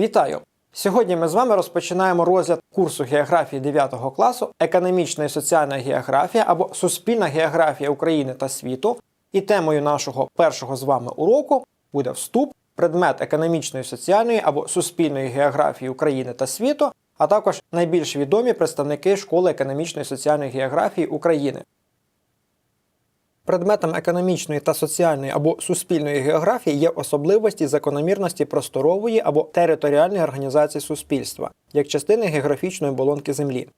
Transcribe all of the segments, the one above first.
Вітаю! Сьогодні ми з вами розпочинаємо розгляд курсу географії 9 класу Економічна і соціальна географія або Суспільна географія України та світу. І темою нашого першого з вами уроку буде вступ, предмет економічної, соціальної або суспільної географії України та світу, а також найбільш відомі представники школи економічної і соціальної географії України. Предметом економічної та соціальної або суспільної географії є особливості закономірності просторової або територіальної організації суспільства як частини географічної оболонки Землі.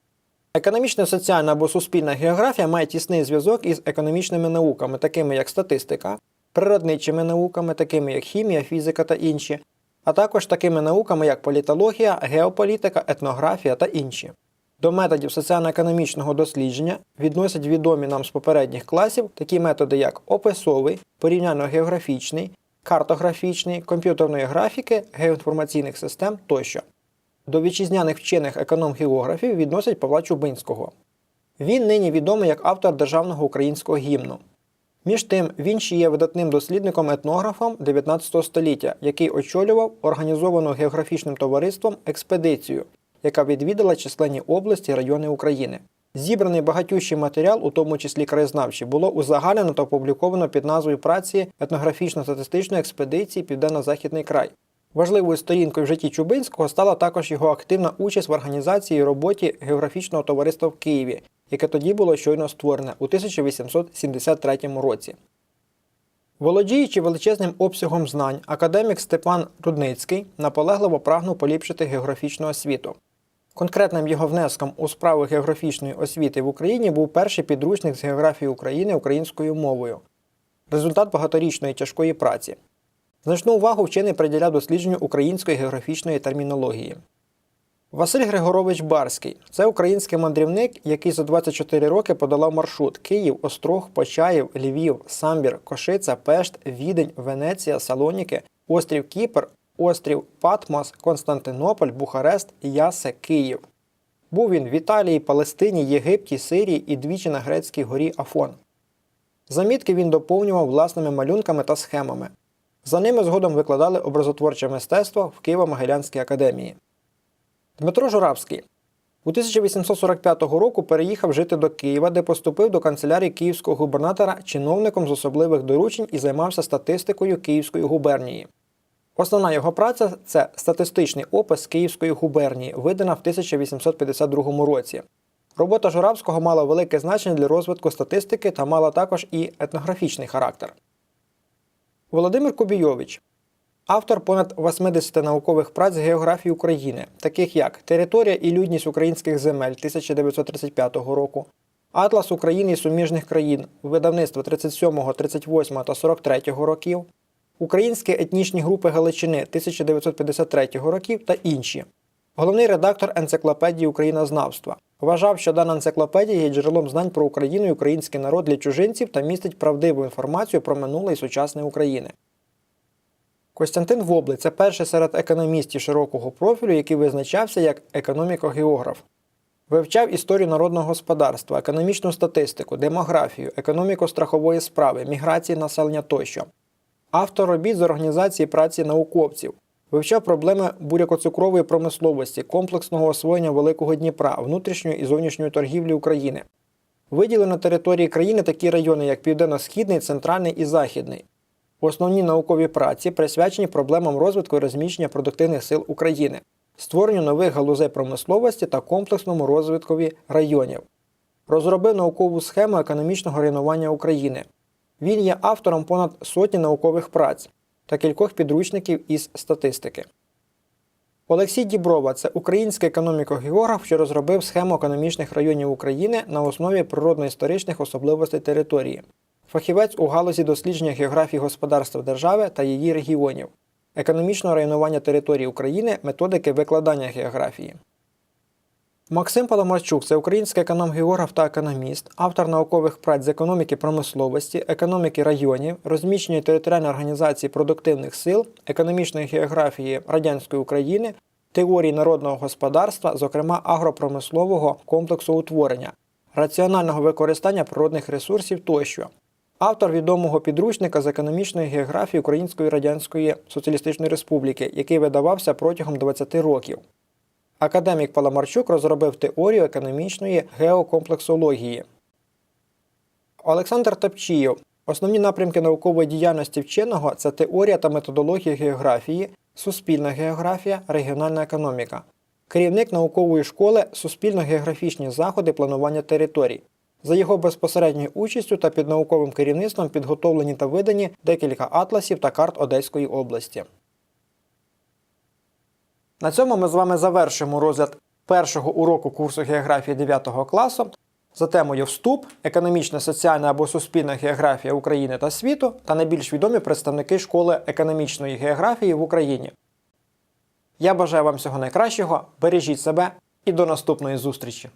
Економічна, соціальна або суспільна географія має тісний зв'язок із економічними науками, такими як статистика, природничими науками, такими як хімія, фізика та інші, а також такими науками як політологія, геополітика, етнографія та інші. До методів соціально-економічного дослідження відносять відомі нам з попередніх класів такі методи, як описовий, порівняльно-географічний, картографічний, комп'ютерної графіки, геоінформаційних систем тощо. До вітчизняних вчених економ-географів відносять Павла Чубинського. Він нині відомий як автор державного українського гімну. Між тим, він ще є видатним дослідником-етнографом 19 століття, який очолював організовану географічним товариством експедицію, яка відвідала численні області і райони України. Зібраний багатющий матеріал, у тому числі краєзнавчий, було узагальнено та опубліковано під назвою праці етнографічно-статистичної експедиції Південно-Західний край. Важливою сторінкою в житті Чубинського стала також його активна участь в організації і роботі географічного товариства в Києві, яке тоді було щойно створене у 1873 році. Володіючи величезним обсягом знань, академік Степан Рудницький наполегливо прагнув поліпшити географічну освіту. Конкретним його внеском у справи географічної освіти в Україні був перший підручник з географії України українською мовою, результат багаторічної тяжкої праці. Значну увагу вчений приділяв дослідженню української географічної термінології. Василь Григорович Барський це український мандрівник, який за 24 роки подолав маршрут Київ, Острог, Почаїв, Львів, Самбір, Кошиця, Пешт, Відень, Венеція, Салоніки, острів Кіпр, острів Патмос, Константинополь, Бухарест, Ясе, Київ. Був він в Італії, Палестині, Єгипті, Сирії і двічі на грецькій горі Афон. Замітки він доповнював власними малюнками та схемами. За ними згодом викладали образотворче мистецтво в Києво-Могилянській академії. Дмитро Журавський у 1845 року переїхав жити до Києва, де поступив до канцелярії київського губернатора чиновником з особливих доручень і займався статистикою Київської губернії. Основна його праця це статистичний опис Київської губернії, видана в 1852 році. Робота Журавського мала велике значення для розвитку статистики та мала також і етнографічний характер. Володимир Кубійович автор понад 80 наукових праць з географії України, таких як Територія і людність українських земель 1935 року, Атлас України і суміжних країн видавництва 37, 38 та 43 років, Українські етнічні групи Галичини 1953 років та інші. Головний редактор енциклопедії Українознавства вважав, що дана енциклопедія є джерелом знань про Україну і український народ для чужинців та містить правдиву інформацію про минуле і сучасне України. Костянтин Воблий це перший серед економістів широкого профілю, який визначався як економіко-географ. Вивчав історію народного господарства, економічну статистику, демографію, економіку страхової справи, міграції населення тощо. Автор робіт з організації праці науковців, вивчав проблеми бурякоцукрової промисловості, комплексного освоєння Великого Дніпра, внутрішньої і зовнішньої торгівлі України. Виділив на території країни такі райони, як Південно-Східний, Центральний і Західний. Основні наукові праці присвячені проблемам розвитку і розміщення продуктивних сил України, створенню нових галузей промисловості та комплексному розвиткові районів. Розробив наукову схему економічного руйнування України. Він є автором понад сотні наукових праць та кількох підручників із статистики. Олексій Діброва це український економіко-географ, що розробив схему економічних районів України на основі природно-історичних особливостей території. Фахівець у галузі дослідження географії господарства держави та її регіонів, економічного районування території України, методики викладання географії. Максим Паламарчук це український економ-географ та економіст, автор наукових праць з економіки промисловості, економіки районів, розміщення територіальної організації продуктивних сил, економічної географії радянської України, теорії народного господарства, зокрема агропромислового комплексу утворення, раціонального використання природних ресурсів тощо. автор відомого підручника з економічної географії Української Радянської Соціалістичної Республіки, який видавався протягом 20 років. Академік Паламарчук розробив теорію економічної геокомплексології. Олександр Тапчієв. Основні напрямки наукової діяльності вченого це теорія та методологія географії, суспільна географія, регіональна економіка. Керівник наукової школи Суспільно-географічні заходи планування територій. За його безпосередньою участю та під науковим керівництвом підготовлені та видані декілька атласів та карт Одеської області. На цьому ми з вами завершимо розгляд першого уроку курсу географії 9 класу за темою Вступ, економічна, соціальна або суспільна географія України та світу та найбільш відомі представники школи економічної географії в Україні. Я бажаю вам всього найкращого, бережіть себе і до наступної зустрічі!